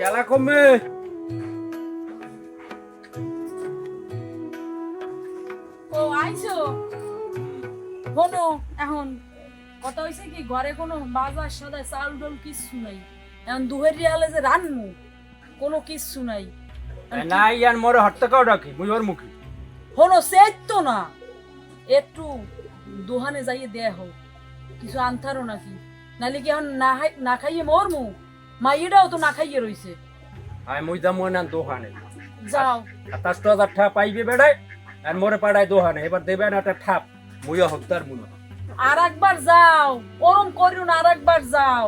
গেলা কমবে। ও আইছো? শোনো এখন কথা হয়েছে কি ঘরে কোনো বাজার সদায় চাল ডাল কিচ্ছু নাই। এখন দুহের রিয়ালে যে রান্নু কোনো কিচ্ছু নাই। না ইয়ার মরে হট্টা কাও ডাকি মুই ওর মুখী। শোনো সেই তো না। একটু দোহানে যাইয়ে দেয়া হোক কিছু আনতারও নাকি। নালে কি এখন না না খাইয়ে মরমু? মাইয়েটাও তো না খাইয়ে রইছে। আয় মুই যাব না দোকানে যাও। সাতাশ হাজার টাকা পাইবে বেড়ায় আর মরে পাড়ায় দোকানে এবার দেবে না একটা ঠাপ মুইও হকদার মুনো আর একবার যাও। ওরম করিও না আর একবার যাও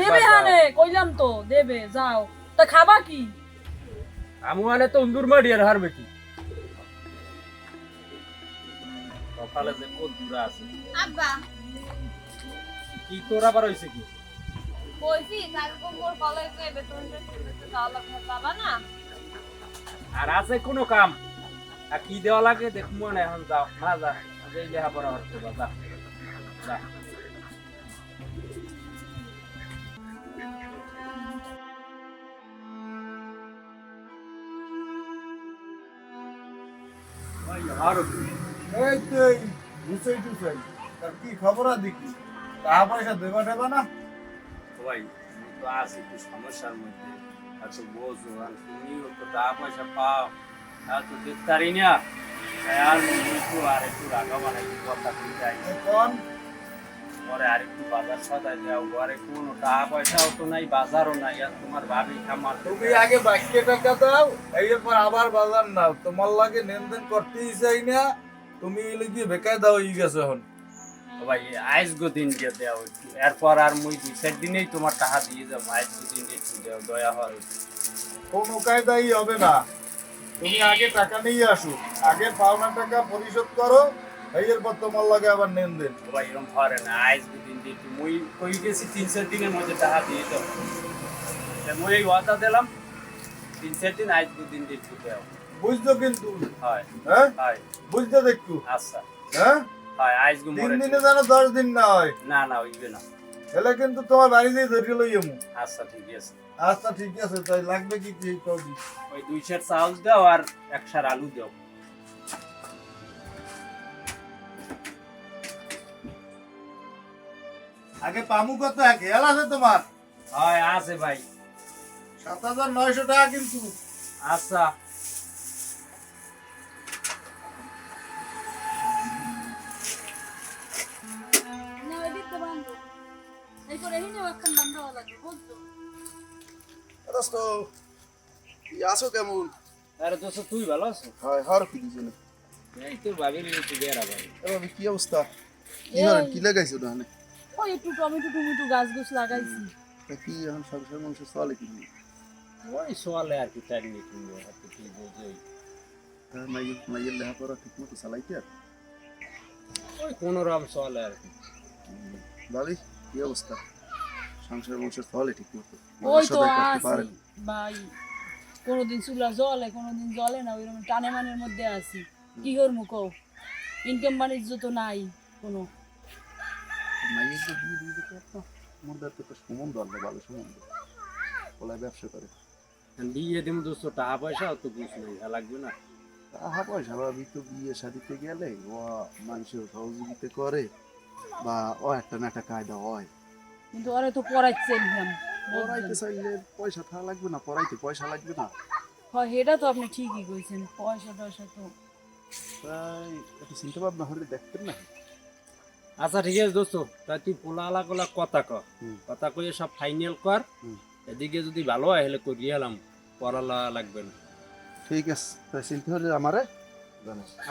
দেবে। হানে কইলাম তো দেবে যাও। তা খাবা কি? আমু আনে তো উন্দুর মারি আর হারবে কি? সকালে যে কত দূরা আছে। আব্বা। কি তোর আবার হইছে কি? বলছি কালকে মোর কলেজে বেতনটা দিতে যাওয়া লাগবে বাবা না? আর আছে কোনো কাম? আর কি দেওয়া লাগে দেখব না এখন যাও না যা এই লেখাপড়া হচ্ছে বা যা। যা এই তো এই টুসাই তার কি খবর আর দেখি? টাকা পয়সা দেবা দেবা না? ভাই তো আছি একটু সমস্যার মধ্যে। এত বোঝো আর তুমিও তো টাকা পয়সা পাও। আর তো না। আর একটু আর কথা কোন? পরে আর একটু বাজার সদাই দেও ঘরে কোনো টাকা পয়সাও তো নাই বাজারও নাই আর তোমার ভাবি খামার তুমি আগে টাকা দাও এরপর আবার বাজার নাও। তোমার লাগে লেনদেন করতেই চাই না। তুমি এলে গিয়ে বেকায় দাও ই গেছে এখন। ভাই আইস গো দিন দিয়ে দেও। একটু এরপর আর মুই দুই চার দিনেই তোমার টাকা দিয়ে যাব আইস গো দিন একটু দেও দয়া হওয়ার কোনো কায়দাই হবে না। তুমি আগে টাকা নিয়ে আসো। আগে পাওনা টাকা পরিশোধ করো। এরপর তোমার লাগে আবার লেনদেন। ভাই এরকম পারে না। আইস গো দিন দিয়ে মুই কই গেছি তিন চার দিনের মধ্যে টাকা দিয়ে যাব তা মুই এই ওয়াদা দিলাম। তিন চার দিন আইস গো দিন দিয়ে একটু বুঝছ কিন্তু। হয়। বুঝতে আচ্ছা। হ্যাঁ? হয় তিন দিনে যেন দশ দিন না হয়। না না হইবে না। তাহলে কিন্তু তোমার বাড়িতেই ধরে লইয়ামু আচ্ছা ঠিক আছে। আচ্ছা ঠিক আছে। তাই লাগবে কি কি করবি ওই দুই সের চাউল দাও আর এক সার আলু দাও। আগে পামু কত খেয়াল আছে তোমার? হয় আছে ভাই। সাত হাজার নয়শো টাকা কিন্তু। আচ্ছা। দোস্ত আছো কেমন? আরে দোস্ত তুই ভালো আছো? হয় হর কি এই তোর বেড়া ভাই এবার কি অবস্থা? কি হল কি লাগাইছো না ওই একটু টমেটো টমেটো গাছ গুছ লাগাইছি। তা কি এখন সংসার চলে কি ওই সোয়ালে আর কি টাইম নেই তুমি আর কি কি বুঝই। তা মাইয়ের মাইয়ের লেখাপড়া ঠিক মতো চালাইতে আর? ওই কোনো রকম সোয়ালে আর কি। ভাবি কি অবস্থা? সংসার মানুষের চলে ঠিক মতো। ওই তো আছি ভাই। কোনোদিন চুলা জলে কোনোদিন জলে না ওইরকম টানে মানের মধ্যে আছি। কি করব কও? ইনকাম বাণিজ্য তো নাই কোনো। বিয়ে মোরদার তো একটা সম্বন্ধ ভালো সম্বন্ধ। ওলাই ব্যবসা করে। দিয়ে দিম দোস্ত টাকা পয়সা অত কিছু নেই লাগবে না। টাকা পয়সা ভাবি তো বিয়ে শাদিতে গেলে ও মানুষের সহযোগিতা করে বা ও একটা না একটা কায়দা হয়। কিন্তু ওরা তো পড়াইছে একদম পড়াইতে চাইলে পয়সা থাকা লাগবে না পড়াইতে পয়সা লাগবে না। হয় এটা তো আপনি ঠিকই কইছেন পয়সা টয়সা তো। তাই একটু চিন্তা ভাবনা হলে দেখতেন না? আচ্ছা ঠিক আছে দোস্ত তাই তুই পোলা আলা কলা কথা ক। কথা কয়ে সব ফাইনাল কর। এদিকে যদি ভালো হয় হলে করিয়ে এলাম। পড়ালা লাগবে না। ঠিক আছে তাই চিন্তা হলে আমারে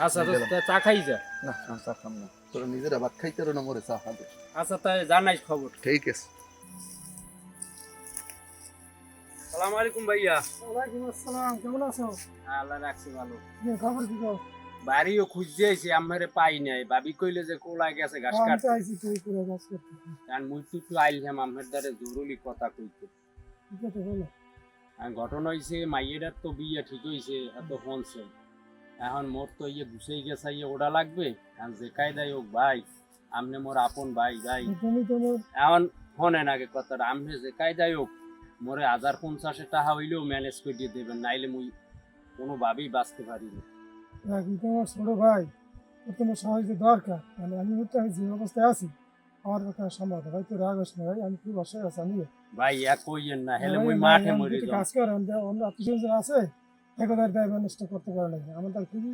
আচ্ছা দোস্ত চা খাই যা। না আমি চা খাম না। তোরা নিজেরা ভাত খাইতে না মরে চা খাবে। আচ্ছা তাই জানাইস খবর। ঠিক আছে। সালাম আলাইকুম ভাইয়া। ওয়ালাইকুম আসসালাম কেমন আছো? আল্লাহ রাখছি ভালো। যে খবর কি কও বাড়িও খুঁজতে আইছি আমারে পাই নাই। ভাবি কইলে যে কোলা গেছে ঘাস আমি কাট তো আইছি তুই করে কাজ করতে কারণ মুই তো একটু আইলাম আমার দ্বারে জরুরি কথা কইতে। ঠিক আছে বলো? আর ঘটনা হইছে মাইয়েটার তো বিয়ে ঠিক হইছে এত হনছে এখন মোর তো ইয়ে ঘুষেই গেছে ইয়ে ওটা লাগবে। এখন যে কায়দায় হোক ভাই আমনে মোর আপন ভাই ভাই। এখন শোনেন আগে কথাটা আমনে যে কায়দায় হোক মোরে হাজার পঞ্চাশে টাকা হইলেও ম্যানেজ করে দিয়ে দেবেন নাইলে মুই কোনোভাবেই বাঁচতে পারি না। তোমার ছোট ভাই তোমার সাহায্য দরকার মানে আমি যে অবস্থায় আছি আমার কথা সামলাতে ভাই তো রাগ না ভাই আমি খুব আছি আমি ভাই এক কইয়েন না হেলে মুই মাঠে মরে কাজ করে অন্য আত্মীয় আছে একদার দায় ম্যানেজটা করতে পারে না। আমার তার খুবই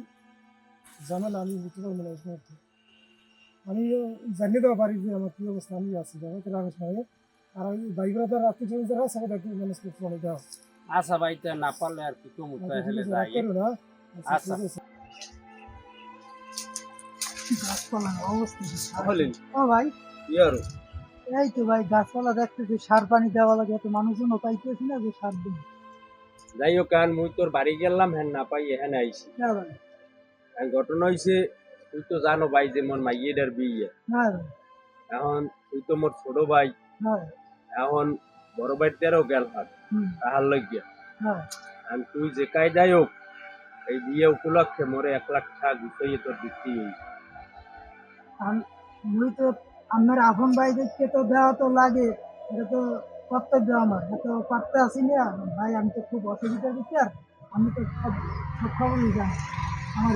ঝামেলা আমি নিতে পারব না এই মুহূর্তে। আমি জানিয়ে দেওয়া পারি যে আমার কি অবস্থা আমি আছি। যাবে তো রাগ আসে না ভাই। আর ওই ভাই ব্রাদার আত্মীয় যারা আছে আমাদের একটু ম্যানেজ করতে পারে দেওয়া আচ্ছা ভাই তা না পারলে আর কি কমু তাই হেলে যাই। না। আচ্ছা, আচ্ছা। গাছপালা অবস্থা ও ভাই। কি আর এই তো ভাই গাছপালা দেখতেছি সার পানি দেওয়া লাগে এত মানুষজন পাইতেছি না যে সার দিন যাই হোক কারণ মুই তোর বাড়ি গেলাম হ্যাঁ না পাই না ভাই আর ঘটনা হইছে তুই তো জানো ভাই যে মোর মাইয়েটার বিয়ে। এখন তুই তো মোর ছোট ভাই। এখন বড় ভাই ভাইটারও গেল হাত। তাহার লাগিয়া না আর তুই যে কায়দায় হোক এই বিয়ে উপলক্ষে মোরে এক লাখ টাকা গুছাইয়ে তোর দিচ্ছি আম- মুই তো আমার আপন ভাই দেখতে তো দেওয়া তো লাগে এটা তো কর্তব্য আমার এত পারতে আসি না। ভাই আমি তো খুব অসুবিধা দিচ্ছি আর আমি তো সব সব খবরই জানি। আমার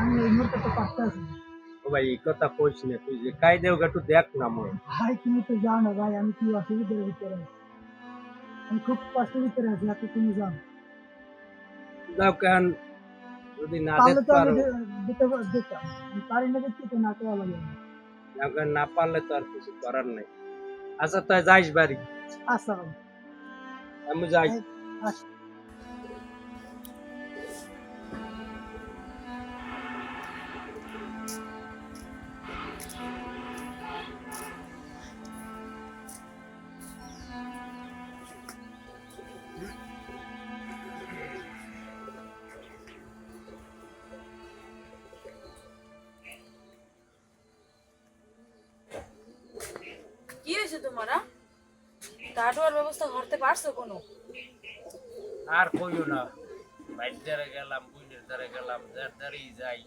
আমি এই মুহূর্তে তো পারতে আসি ও ভাই এই কথা কইস না তুই যে একটু দেখ না মোর ভাই তুমি তো জানো ভাই আমি কি অসুবিধার ভিতরে আছি। আমি খুব কষ্টের ভিতরে আছি এত তুমি জানো। যাও কেন? যদি না পারো। দিতে দিতাম। পারি না দেখতে তো না করা লাগে না পারলে তো আর কিছু করার নাই। আচ্ছা তাই যাইস বাড়ি। আচ্ছা আমি যাই। হয়েছে তোমারা? কাটোয়ার ব্যবস্থা করতে পারছ কোনো? আর কইও না বাইর গেলাম বুইনের দ্বারা গেলাম যার দ্বারাই যাই।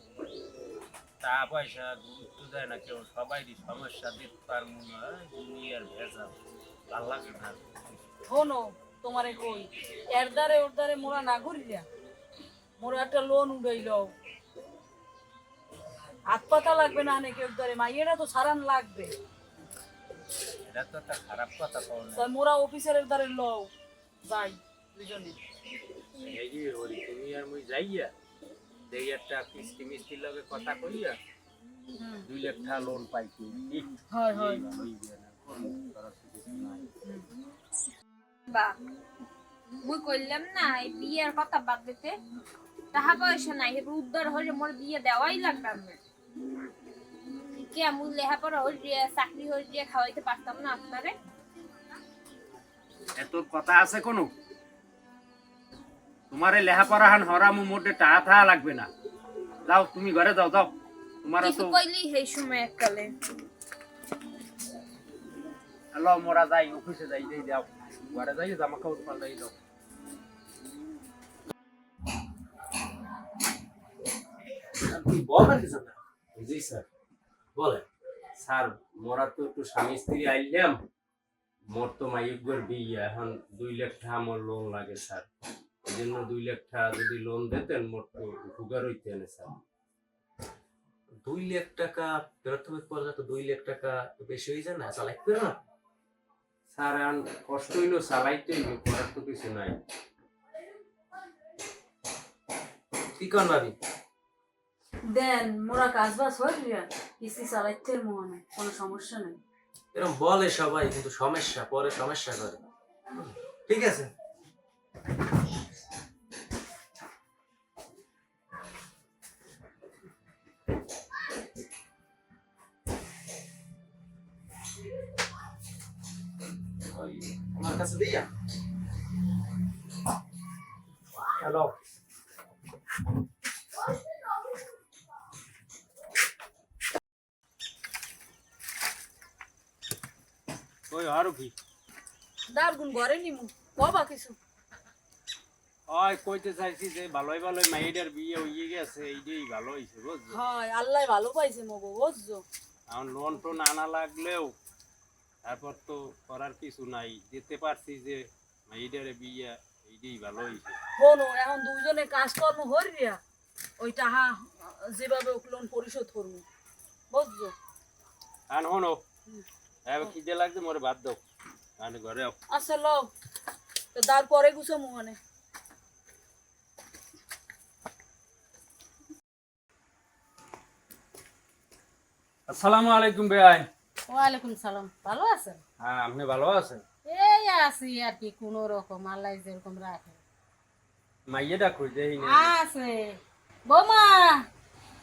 টা পয়সা গুরুত্ব দেয় না কেউ সবাইরই সমস্যা দিতে পারব না দুনিয়ার ভেজাল ভালো লাগে না। শোনো তোমারে কই এর দ্বারে ওর দ্বারে মোরা না ঘুরিয়া মোরা একটা লোন উঠাইল। হাত পাতা লাগবে না নাকি ওর দ্বারে মাইয়েরা তো সারান লাগবে। এটা তো একটা খারাপ কথা কও না। তাই মোরা অফিসারের দ্বারে লও যাই দুজনে এই যে হরি তুমি আর মুই যাইয়া দেই একটা কিস্তি মিস্তির লগে কথা কইয়া দুই লাখ টাকা লোন পাইছি হয় হয়। বা মুই কইলাম না এই বিয়ের কথা বাদ দিতে। টাকা পয়সা নাই এবার উদ্ধার হলে মোর বিয়ে দেওয়াই লাগবে আমার কে মুই লেহাপড়া হল দিয়ে চাকরি হল দিয়ে খাওয়াইতে পারতাম না আপনারে? এ তোর কথা আছে কোনো? তোমার এই লেহাপড়া হান হরামু মোটে টাকা থাকা লাগবে না। যাও তুমি ঘরে যাও যাও। তোমার কিছু তো কইলি সেই সময় এককালে। হ্যালো মোরা যাই অফিসে যাই যাই যাও। ঘরে যাই জামা কাপড় পাল্টাই দাও জি স্যার। বলেন, স্যার, মোরা তো একটু স্বামী স্ত্রী আইলাম, মোর তো মাইকগর বিয়ে, এখন দুই লাখ টাকা আমার লোন লাগে, স্যার। এই জন্য দুই লাখ টাকা যদি লোন দিতেন, মোর তো হইতে না, স্যার। দুই লাখ টাকা প্রাথমিক পর্যায়ে তো দুই লাখ টাকা বেশি হয়ে যায় না চালাই করে না। স্যার, এখন কষ্ট হইল, চালাইতে হইল, করার তো কিছু নাই। কি কর ভাবি? দেন, মোরা কাজ বাজ হইয়া কিস্তি চালাইতে মনে, কোনো সমস্যা নেই। এরকম বলে সবাই, কিন্তু সমস্যা, পরে সমস্যা করে। ঠিক আছে? আমার কাছে দিয়া। হ্যালো। কি? দার গুণ ঘরে নিমু কবা কিছু। ওই কইতে চাইছি যে ভালোই ভালোই মাইডার বিয়ে হয়ে গেছে এইটাই ভালো হয়েছে বুঝছ? হয় আল্লাহ ভালো পাইছে মগো বুঝছ? এখন লোন টোন আনা লাগলেও তারপর তো করার কিছু নাই। দিতে পারছি যে মাইডারে বিয়ে এইটাই ভালো হয়েছে শোনো এখন দুজনে কাজকর্ম হরিয়া ওই টাহা যেভাবে লোন পরিশোধ করব বুঝছ? আর হনো এবার খিদে লাগছে মোরে বাদ দাও। আমি ঘরে। আচ্ছা লও। তো তারপরে গুছো মোহনে আসসালামু আলাইকুম ভাই। ওয়ালাইকুম সালাম। ভালো আছেন? হ্যাঁ আপনি ভালো আছেন? এই আছি আর কি কোন রকম আল্লাহ যেরকম রাখে। মাইয়ে মাইয়েটা খুঁজে আছে। বৌমা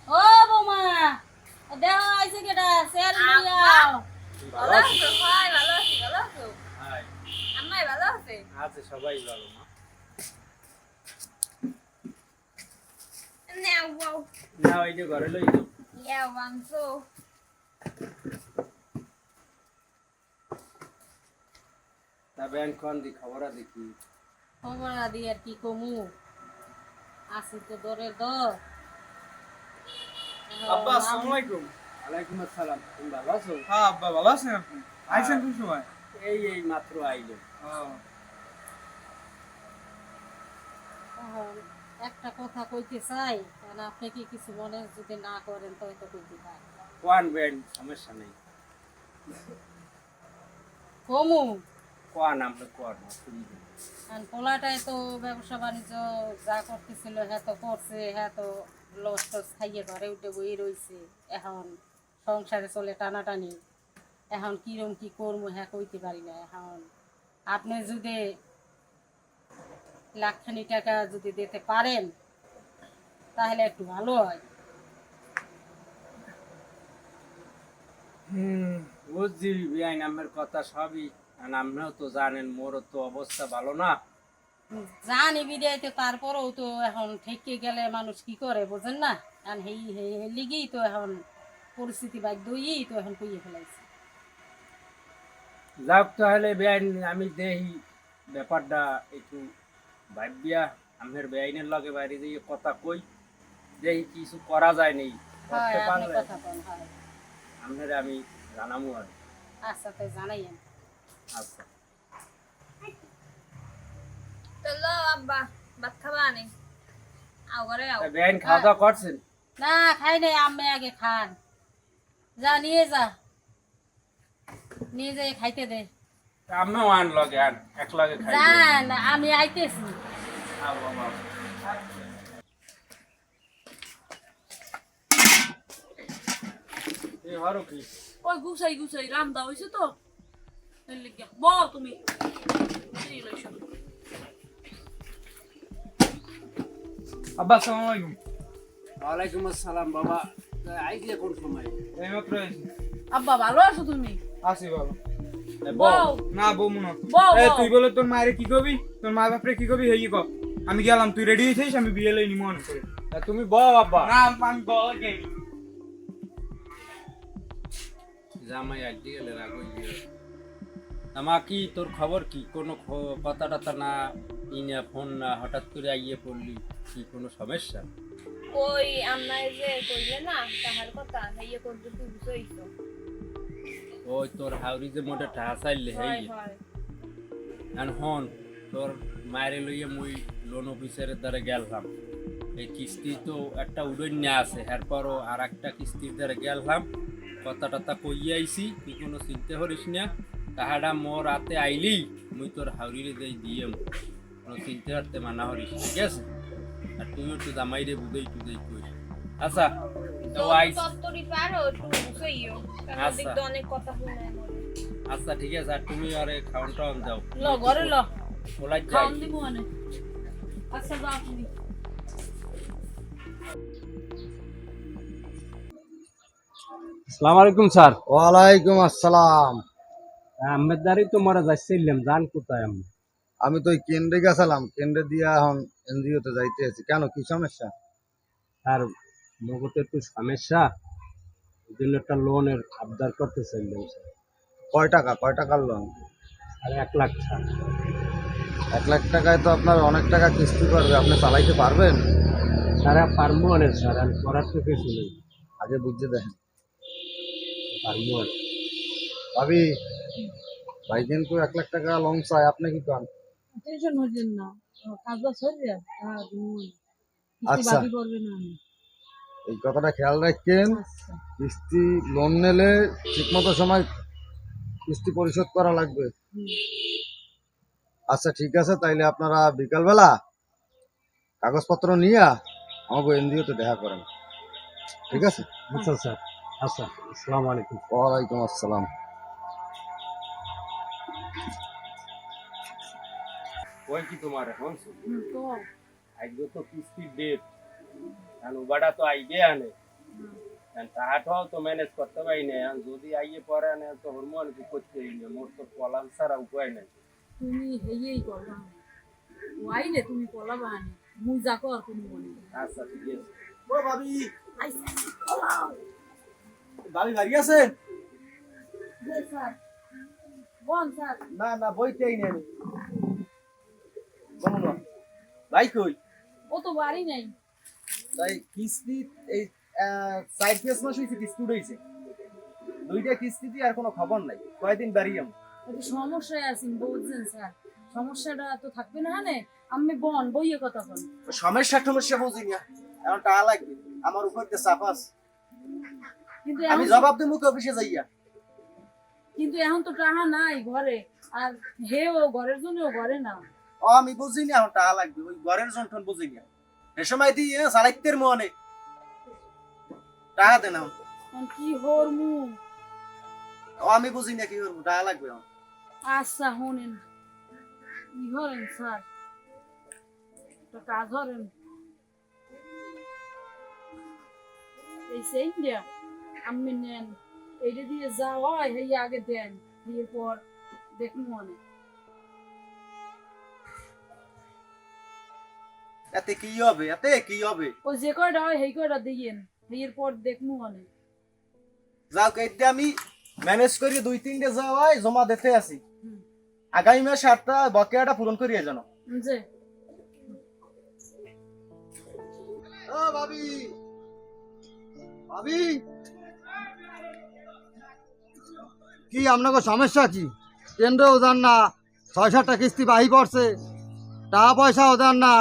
ও বৌমা দেহ আইছে কেটা সেল লিয়াও ভালো আছেন হয় ভালো আছি আছো হ্যাঁ আম্মাই ভালো আছে আছে সবাই ভালো মা। নাও দি খবর দেখি খবর আর কি কমু আছি তো দরে দর আব্বা, আসসালামু ওয়ালাইকুম আসসালাম। তুমি ভালো আছো? হ্যাঁ আব্বা ভালো আছেন আপনি? আইছেন কোন সময়? এই এই মাত্র আইলো। ও, একটা কথা কইতে চাই কারণ আপনি কি কিছু মনে যদি না করেন তো হয়তো কইতে পারি কোন ব্যাংক সমস্যা নেই। কমু? কোন আমরা নেই। আর পোলাটাই তো ব্যবসা বাণিজ্য যা করতেছিল হ্যাঁ তো করছে হ্যাঁ তো লস টস খাইয়ে ঘরে উঠে বই রইছে এখন সংসারে চলে টানাটানি। এখন কিরম কি করব হ্যাঁ কইতে পারি না। এখন আপনি যদি লাখখানি টাকা যদি দিতে পারেন তাহলে একটু ভালো হয়। বুঝছি বিআই নামের কথা সবই। আর আপনিও তো জানেন মোরও তো অবস্থা ভালো না। জানি বিদায় তো তারপরেও তো এখন ঠেকে গেলে মানুষ কি করে বোঝেন না? হেই হেই হেই লিগেই তো এখন পরিস্থিতি বাধ্যই তো এখন কইয়ে ফেলাইছে। যাক তাহলে বেআইন আমি দেখি ব্যাপারটা একটু ভাবিয়া আমের বেআইনের লগে বাইরে দিয়ে কথা কই দেখি কিছু করা যায় নেই। হয় করতে পারলে কথা বল আপনার আমি জানাব আর। আচ্ছা তাই জানাইয়েন। আচ্ছা। তো লো আব্বা ভাত খাবা নেই আও ঘরে আও। বেআইন খাওয়া দাওয়া করছেন? না খাই নাই আমি আগে খান। যা নিয়ে যা। নিয়ে যাই খাইতে দে। আমিও আন লগে আন। এক লগে খাই জান আমি আইতেছি। ওই গুছাই গুছাই রান্দা হয়েছে তো। বল তুমি। আব্বা আসসালামু আলাইকুম। ওয়ালাইকুম আসসালাম বাবা। তা কোন সময়। এইমাত্র আইছি। আব্বা ভালো আছো তুমি? আসি ভালো। বউ, বউ। না বউ মনে এ তুই বলে তোর মায়ের কি কবি? তোর মা বাপরে কি কবি? হেই ক আমি গেলাম তুই রেডি হয়েছিস? আমি বিয়ে লইনি মনে করে তুমি বউ আব্বা। না আমি বল গে জামাই একদিকে গেলে রাগ হইবে আমা কি তোর খবর কি? কোনো কথা টথা না ইনা ফোন না হঠাৎ করে আইয়ে পড়লি কি কোনো সমস্যা? ওই আম্মাই যে কইলে না তাহার কথা হেইয়ে করতে তুই বুঝইছো ওই তোর হাউরি যে মোটে টাকা চাইলে হেই। আর হন তোর মায়ের লইয়ে মুই লোন অফিসারের দ্বারা গেলাম এই কিস্তি তো একটা উড়ন্য আছে এরপরও আর একটা কিস্তির দ্বারা গেলাম কথা টথা কইয়ে আইছি তুই কোনো চিন্তা করিস না। তাহাডা মোর রাতে আইলি মুই তোর হাউরিরে দেই দিয়ে কোনো চিন্তা করতে মানা করিস ঠিক আছে? তুইও তো জামাইরে বুঝেই টুদেই কইস আচ্ছা তো আইস তত্তরি পারো একটু বুঝইও কারণ আচ্ছা। তো অনেক কথা শুনে আচ্ছা ঠিক আছে আর তুমি আরে খাওয়ান টাউন যাও ল ঘরে ল ওলাই যাই খাওন দিব মানে আচ্ছা যাও তুমি আসসালামু আলাইকুম স্যার ওয়ালাইকুম আসসালাম। আহমেদ দারি তো মারা যাচ্ছিলাম জান কোথায় আমি। আমি তো কেন্দ্রে গেছিলাম কেন্দ্রে দিয়ে এখন এনজিওতে যাইতে আছি। কেন? কি সমস্যা? আর মগতে একটু সমস্যা। এই জন্য একটা লোনের আবদার করতে চাইলাম স্যার। কয় টাকা? কয় টাকার লোন আর এক লাখ স্যার এক লাখ টাকায় তো আপনার অনেক টাকা কিস্তি পারবে আপনি চালাইতে পারবেন? সারা পারব অনেক স্যার আমি করার তো কিছু নেই। আগে বুঝতে দেখেন। পারব অনেক ভাবি ভাই কিন্তু এক লাখ টাকা লং চাই আপনি কি টেনশন হইলেন না। আচ্ছা। বাকি করবে না আমি। এই কথাটা খেয়াল রাখবেন আচ্ছা। কিস্তি লোন নিলে ঠিকমতো সময় কিস্তি পরিশোধ করা লাগবে। আচ্ছা ঠিক আছে তাইলে আপনারা বিকালবেলা কাগজপত্র নিয়ে আমাকে এনজিওতে দেখা করেন। ঠিক আছে? আচ্ছা স্যার। আচ্ছা আসসালামু আলাইকুম। ওয়ালাইকুম আসসালাম। ওই কি তোমার এখন? আজকে তো কিস্তির ডেট আর উবাটা তো আইবে আনে। তাহাটাও তো ম্যানেজ করতে পারি না। যদি আইয়ে পরে আনে তো হরমোন কি করতে না? মোর তো পলাল ছাড়া উপায় নাই। তুমি হেয়েই করবা। ও আইলে তুমি পলাবা আনি। মুই যা কর তুমি মনে আচ্ছা ঠিক আছে। ও ভাবি! আইসা। বাড়ি স্যার। বল স্যার। না না বইতেই নেই আমি বলো ভাই কই? ও তো বাড়ি নাই। তাই কিস্তি এই সাইড পেস মাস হয়েছে কিস্তি উঠেছে দুইটা কিস্তিতে আর কোনো খবর নাই। কয়দিন বাড়ি আমি একটু সমস্যায় আছি বুঝছেন স্যার। সমস্যাটা তো থাকবে না হানে আমি বন বইয়ে কথা বল। সমস্যা টমস্যা বুঝি না। এখন টাকা লাগবে আমার উপর চাপ আছে। কিন্তু আমি জবাব দেবো অফিসে যাইয়া? কিন্তু এখন তো টাকা নাই ঘরে। আর হে ও ঘরের জন্য ঘরে না। ও আমি বুঝি না এখন টাকা লাগবে ওই ঘরের যন্ত্রণ বুঝি না এ সময় দিয়ে সালাইতের মনে। টাকা দেন কি হর মু ও আমি বুঝি না কি করব টাকা লাগবে। আচ্ছা শুনেন কি হরেন স্যার? একটা কাজ হরেন এই সেই দিয়া আমি নেন। এইটা দিয়ে যা হয় এই আগে দেন। দিয়ে পর দেখুন মনে। এতে কি হবে? এতে কি হবে? ও যে কয়টা হয় সেই কয়টা দিয়েন। এর পর দেখমু মনে যাও কেটে আমি ম্যানেজ করি দুই তিনটে যাওয়াই জমা দিতে আছি আগামী মাসে আটটা বকেয়াটা পূরণ করিয়ে জানো। যে। ও ভাবি। ভাবি। কি আপনাকে সমস্যা কি? কেন্দ্রেও না ছয় সাতটা কিস্তি বাহি পড়ছে। টাকা পয়সাও দেন না।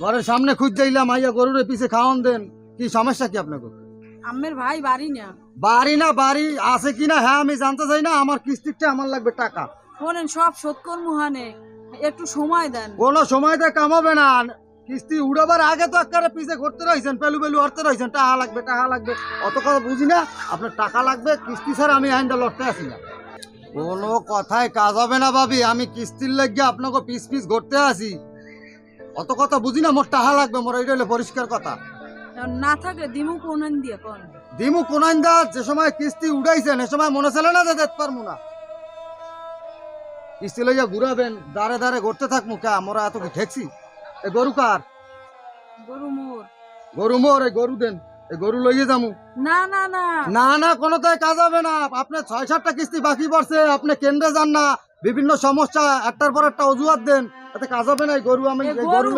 ঘরের সামনে খুঁজ যাইলাম আইয়া গরুরে পিছে খাওয়ান দেন। কি সমস্যা কি আপনাকে আমের ভাই বাড়ি না। বাড়ি না বাড়ি আছে কিনা হ্যাঁ আমি জানতে চাই না আমার কিস্তিটা আমার লাগবে টাকা। শোনেন সব শোধ করমু হানে। একটু সময় দেন। কোনো সময়তে কামাবে না। কিস্তি উড়াবার আগে তো একেবারে পিছে করতে রয়েছেন পেলু পেলু হরতে রয়েছেন টাকা লাগবে টাকা লাগবে। অত কথা বুঝি না আপনার টাকা লাগবে কিস্তি ছাড়া আমি আইনটা লড়তে আসি না। কোনো কথায় কাজ হবে না ভাবি আমি কিস্তির লাগিয়ে আপনাকে পিস পিস ঘুরতে আসি। অত কথা বুঝি না মোর টাকা লাগবে মোর এইটা হলো পরিষ্কার কথা। না থাকলে দিমু কোন দিয়ে কোন? দিমু কোনাইন দা যে সময় কিস্তি উড়াইছেন এ সময় মনে ছিল না যে দেখতে পারব না। কিস্তি লইয়া ঘুরাবেন দাঁড়ে দাঁড়ে ঘুরতে থাকব কে আমরা এত কি ঠেকছি? এ গরু কার? গরু মোর। গরু মোর এই গরু দেন এই গরু লইয়ে যামু। না না না। না না কোনোটাই কাজ হবে না। আপনি ছয় সাতটা কিস্তি বাকি পড়ছে আপনি কেন্দ্রে যান না। বিভিন্ন সমস্যা একটার পর একটা অজুহাত দেন। এতে কাজ হবে না গরু আমি গরু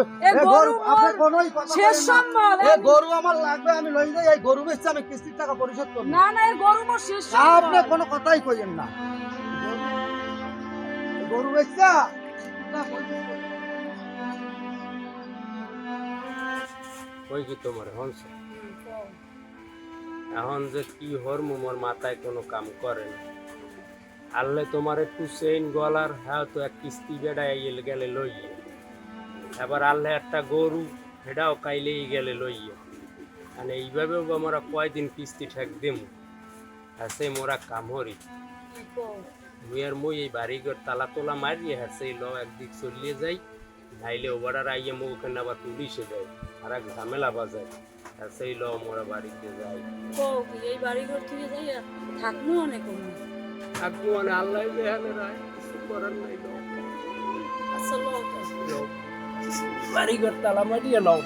গরু আপনি কোনোই শেষ বলেন না। সম্বল। এ গরু আমার লাগবে আমি লই যাই এই গরু বেচছে আমি কিস্তির টাকা পরিশোধ করব। না না এ গরু মোর শেষ আপনি কোনো কথাই কইেন না। গরু বেচছা ওই কি তোমার হংস এখন যে কি হরমু মোর মাথায় কোনো কাম করে না। আনলে তোমার একটু চেইন গলার হ্যাঁ তো এক কিস্তি বেড়াই গেলে লইয়ে। এবার আনলে একটা গরু সেটাও কাইলেই গেলে লইয়ে। মানে এইভাবেও আমরা কয়দিন কিস্তি ঠেক আর সেই মোরা কাম হরি মুই আর মুই এই বাড়িঘর তালা তোলা মারিয়ে সেই ল একদিক চলিয়ে যাই, নাইলে ওবারার আইয়ে মুখ ওখানে আবার পুলিশে যায় আর এক ঝামেলা বাজায়। সেই ল মোরা বাড়িতে যাই। এই বাড়ি ঘর থেকে যাইয়া থাকমু অনেক থাকব মানে আল্লাহ যেখানে রায় কিছু করার নাই বাড়িঘর তালা মারিয়ে নাও।